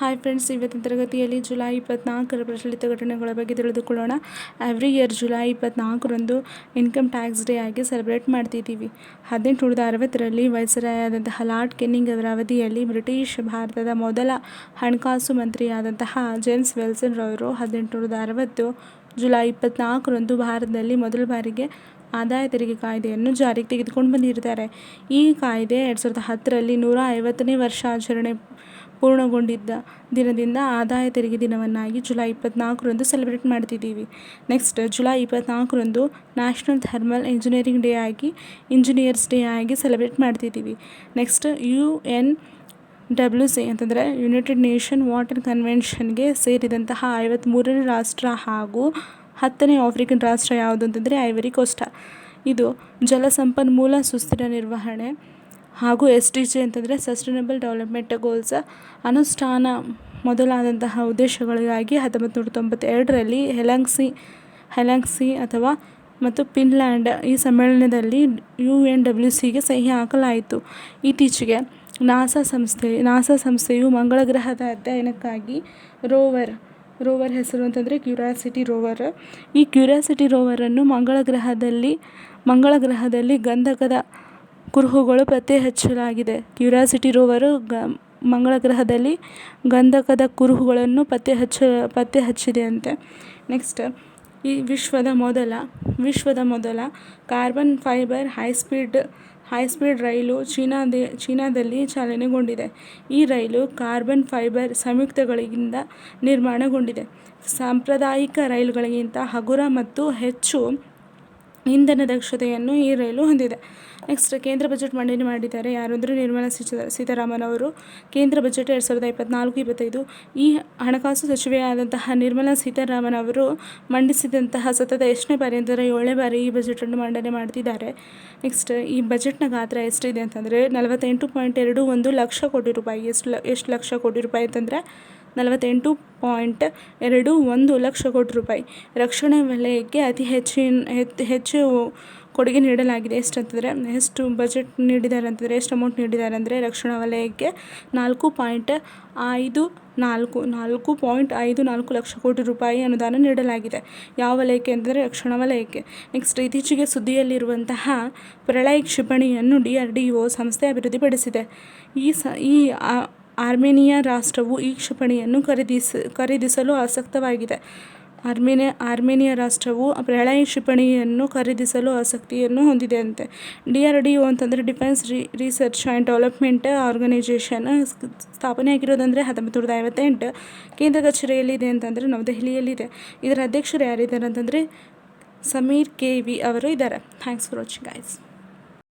Hi friends ಇವತ್ತಿನ ತರಗತಿಯಲ್ಲಿ July ಇಪ್ಪತ್ನಾಲ್ಕರ ಪ್ರಚಲಿತ ಘಟನೆಗಳ ಬಗ್ಗೆ ತಿಳಿದುಕೊಳ್ಳೋಣ. ಎವ್ರಿ ಇಯರ್ ಜುಲೈ ಇಪ್ಪತ್ನಾಲ್ಕರಂದು ಇನ್ಕಮ್ ಟ್ಯಾಕ್ಸ್ ಡೇ ಆಗಿ ಸೆಲೆಬ್ರೇಟ್ ಮಾಡ್ತಿದ್ದೀವಿ. ಹದಿನೆಂಟು ನೂರದ ಅರವತ್ತರಲ್ಲಿ ವೈಸರಾಯಾದಂತಹ ಲಾರ್ಡ್ ಕೆನ್ನಿಂಗ್ ಅವರ ಅವಧಿಯಲ್ಲಿ ಬ್ರಿಟಿಷ್ ಭಾರತದ ಮೊದಲ ಹಣಕಾಸು ಮಂತ್ರಿಯಾದಂತಹ ಜೇಮ್ಸ್ ವೆಲ್ಸನ್ ರವರು ಹದಿನೆಂಟುನೂರದ ಅರವತ್ತು ಜುಲೈ ಇಪ್ಪತ್ನಾಲ್ಕರಂದು ಭಾರತದಲ್ಲಿ ಮೊದಲ ಬಾರಿಗೆ ಆದಾಯ ತೆರಿಗೆ ಕಾಯ್ದೆಯನ್ನು ಜಾರಿಗೆ ತೆಗೆದುಕೊಂಡು ಬಂದಿರ್ತಾರೆ ಈ ಕಾಯ್ದೆ ಎರಡು ಸಾವಿರದ ಹತ್ತರಲ್ಲಿ ನೂರ ಐವತ್ತನೇ ವರ್ಷಾಚರಣೆ ಪೂರ್ಣಗೊಂಡಿದ್ದ ದಿನದಿಂದ ಆದಾಯ ತೆರಿಗೆ ದಿನವನ್ನಾಗಿ ಜುಲೈ ಇಪ್ಪತ್ನಾಲ್ಕರಂದು ಸೆಲೆಬ್ರೇಟ್ ಮಾಡ್ತಿದ್ದೀವಿ. ನೆಕ್ಸ್ಟ್, ಜುಲೈ ಇಪ್ಪತ್ನಾಲ್ಕರಂದು ನ್ಯಾಷನಲ್ ಥರ್ಮಲ್ ಇಂಜಿನಿಯರಿಂಗ್ ಡೇ ಆಗಿ, ಇಂಜಿನಿಯರ್ಸ್ ಡೇ ಆಗಿ ಸೆಲೆಬ್ರೇಟ್ ಮಾಡ್ತಿದ್ದೀವಿ. Next, U N W C ಅಂತಂದರೆ ಯುನೈಟೆಡ್ ನೇಷನ್ ವಾಟರ್ ಕನ್ವೆನ್ಷನ್ಗೆ ಸೇರಿದಂತಹ ಐವತ್ತ್ಮೂರನೇ ರಾಷ್ಟ್ರ ಹಾಗೂ ಹತ್ತನೇ ಆಫ್ರಿಕನ್ ರಾಷ್ಟ್ರ ಯಾವುದು ಅಂತಂದರೆ ಐವರಿ ಕೋಸ್ಟ. ಇದು ಜಲಸಂಪನ್ಮೂಲ ಸುಸ್ಥಿರ ನಿರ್ವಹಣೆ ಹಾಗೂ ಎಸ್ ಡಿ ಜಿ ಅಂತಂದರೆ ಸಸ್ಟೈನಬಲ್ ಡೆವಲಪ್ಮೆಂಟ್ ಗೋಲ್ಸ್ ಅನುಷ್ಠಾನ ಮೊದಲಾದಂತಹ ಉದ್ದೇಶಗಳಿಗಾಗಿ ಹತ್ತೊಂಬತ್ತು ನೂರ ತೊಂಬತ್ತೆರಡರಲ್ಲಿ ಹೆಲಾಂಗ್ಸಿ ಹೆಲಾಂಗ್ಸಿ ಅಥವಾ ಮತ್ತು ಫಿನ್ಲ್ಯಾಂಡ್ ಈ ಸಮ್ಮೇಳನದಲ್ಲಿ ಯು ಎನ್ ಡಬ್ಲ್ಯೂ ಸಿಗೆ ಸಹಿ ಹಾಕಲಾಯಿತು. ಇತ್ತೀಚೆಗೆ ನಾಸಾ ಸಂಸ್ಥೆ, ನಾಸಾ ಸಂಸ್ಥೆಯು ಮಂಗಳ ಗ್ರಹದ ಅಧ್ಯಯನಕ್ಕಾಗಿ ರೋವರ್ ರೋವರ್ ಹೆಸರು ಅಂತಂದರೆ ಕ್ಯೂರಿಯಾಸಿಟಿ ರೋವರ್. ಈ ಕ್ಯೂರಿಯಾಸಿಟಿ ರೋವರನ್ನು ಮಂಗಳ ಗ್ರಹದಲ್ಲಿ ಮಂಗಳ ಗ್ರಹದಲ್ಲಿ ಗಂಧಕದ ಕುರುಹುಗಳು ಪತ್ತೆ ಹಚ್ಚಲಾಗಿದೆ ಕ್ಯೂರಿಯಾಸಿಟಿ ರೋವರು ಗ, ಮಂಗಳ ಗ್ರಹದಲ್ಲಿ ಗಂಧಕದ ಕುರುಹುಗಳನ್ನು ಪತ್ತೆ ಹಚ್ಚ ಪತ್ತೆ ಹಚ್ಚಿದೆಯಂತೆ ನೆಕ್ಸ್ಟ್, ಈ ವಿಶ್ವದ ಮೊದಲ ವಿಶ್ವದ ಮೊದಲ carbon fibre high speed high speed ರೈಲು ಚೀನಾದೆ, ಚೀನಾದಲ್ಲಿ ಚಾಲನೆಗೊಂಡಿದೆ. ಈ ರೈಲು ಕಾರ್ಬನ್ ಫೈಬರ್ ಸಂಯುಕ್ತಗಳಿಂದ ನಿರ್ಮಾಣಗೊಂಡಿದೆ. ಸಾಂಪ್ರದಾಯಿಕ ರೈಲುಗಳಿಗಿಂತ ಹಗುರ ಮತ್ತು ಹೆಚ್ಚು ಇಂಧನ ದಕ್ಷತೆಯನ್ನು ಈ ರೈಲು ಹೊಂದಿದೆ. ನೆಕ್ಸ್ಟ್ ಕೇಂದ್ರ ಬಜೆಟ್ ಮಂಡನೆ ಮಾಡಿದ್ದಾರೆ ಯಾರು ಅಂದರೆ ನಿರ್ಮಲಾ ಸೀತಾರಾಮನ್ ಅವರು ಕೇಂದ್ರ ಬಜೆಟ್ ಎರಡು ಸಾವಿರದ ಇಪ್ಪತ್ನಾಲ್ಕು, ಇಪ್ಪತ್ತೈದು. ಈ ಹಣಕಾಸು ಸಚಿವೆಯಾದಂತಹ ನಿರ್ಮಲಾ ಸೀತಾರಾಮನ್ ಅವರು ಮಂಡಿಸಿದಂತಹ ಸತತ ಎಷ್ಟನೇ ಬಾರಿ ಅಂದರೆ ಏಳನೇ ಬಾರಿ ಈ ಬಜೆಟನ್ನು ಮಂಡನೆ ಮಾಡ್ತಿದ್ದಾರೆ. ನೆಕ್ಸ್ಟ್ ಈ ಬಜೆಟ್ನ ಗಾತ್ರ ಎಷ್ಟಿದೆ ಅಂತಂದರೆ ನಲವತ್ತೆಂಟು ಪಾಯಿಂಟ್ ಎರಡು ಒಂದು ಲಕ್ಷ ಕೋಟಿ ರೂಪಾಯಿ. ಎಷ್ಟು ಎಷ್ಟು ಲಕ್ಷ ಕೋಟಿ ರೂಪಾಯಿ ಅಂತಂದರೆ ನಲವತ್ತೆಂಟು ಪಾಯಿಂಟ್ ಎರಡು ಒಂದು ಲಕ್ಷ ಕೋಟಿ ರೂಪಾಯಿ. ರಕ್ಷಣಾ ವಲಯಕ್ಕೆ ಅತಿ ಹೆಚ್ಚಿನ ಹೆಚ್ಚು ಕೊಡುಗೆ ನೀಡಲಾಗಿದೆ. ಎಷ್ಟಂತಂದರೆ, ಎಷ್ಟು ಬಜೆಟ್ ನೀಡಿದ್ದಾರೆ ಅಂತಂದರೆ, ಎಷ್ಟು ಅಮೌಂಟ್ ನೀಡಿದ್ದಾರೆ ಅಂದರೆ, ರಕ್ಷಣಾ ವಲಯಕ್ಕೆ ನಾಲ್ಕು ಪಾಯಿಂಟ್ ಐದು ನಾಲ್ಕು ನಾಲ್ಕು ಪಾಯಿಂಟ್ ಐದು ನಾಲ್ಕು ಲಕ್ಷ ಕೋಟಿ ರೂಪಾಯಿ ಅನುದಾನ ನೀಡಲಾಗಿದೆ. ಯಾವ ವಲಯಕ್ಕೆ ಅಂದರೆ ರಕ್ಷಣಾ ವಲಯಕ್ಕೆ. ನೆಕ್ಸ್ಟ್ ಇತ್ತೀಚೆಗೆ ಸುದ್ದಿಯಲ್ಲಿರುವಂತಹ ಪ್ರಳಯ ಕ್ಷಿಪಣಿಯನ್ನು ಡಿ ಆರ್ ಡಿ ಸಂಸ್ಥೆ ಅಭಿವೃದ್ಧಿಪಡಿಸಿದೆ. ಈ ಸ, ಈ ಆರ್ಮೇನಿಯಾ ರಾಷ್ಟ್ರವು ಈ ಕ್ಷಿಪಣಿಯನ್ನು ಖರೀದಿಸ, ಖರೀದಿಸಲು ಆಸಕ್ತವಾಗಿದೆ. ಆರ್ಮೇನಿಯಾ ಆರ್ಮೇನಿಯಾ ರಾಷ್ಟ್ರವು ಪ್ರಳಯ ಕ್ಷಿಪಣಿಯನ್ನು ಖರೀದಿಸಲು ಆಸಕ್ತಿಯನ್ನು ಹೊಂದಿದೆಯಂತೆ. ಡಿ ಆರ್ ಡಿ ಒ ಅಂತಂದರೆ defence research and development organisation ಸ್ಥಾಪನೆ ಆಗಿರೋದಂದರೆ ಹತ್ತೊಂಬತ್ತು ನೂರದ ಐವತ್ತೆಂಟು. ಕೇಂದ್ರ ಕಚೇರಿಯಲ್ಲಿದೆ ಅಂತಂದರೆ ನವದೆಹಲಿಯಲ್ಲಿದೆ. ಇದರ ಅಧ್ಯಕ್ಷರು ಯಾರಿದ್ದಾರೆ ಅಂತಂದರೆ ಸಮೀರ್ ಕೆ ವಿ ಅವರು ಇದ್ದಾರೆ. Thanks for watching, guys.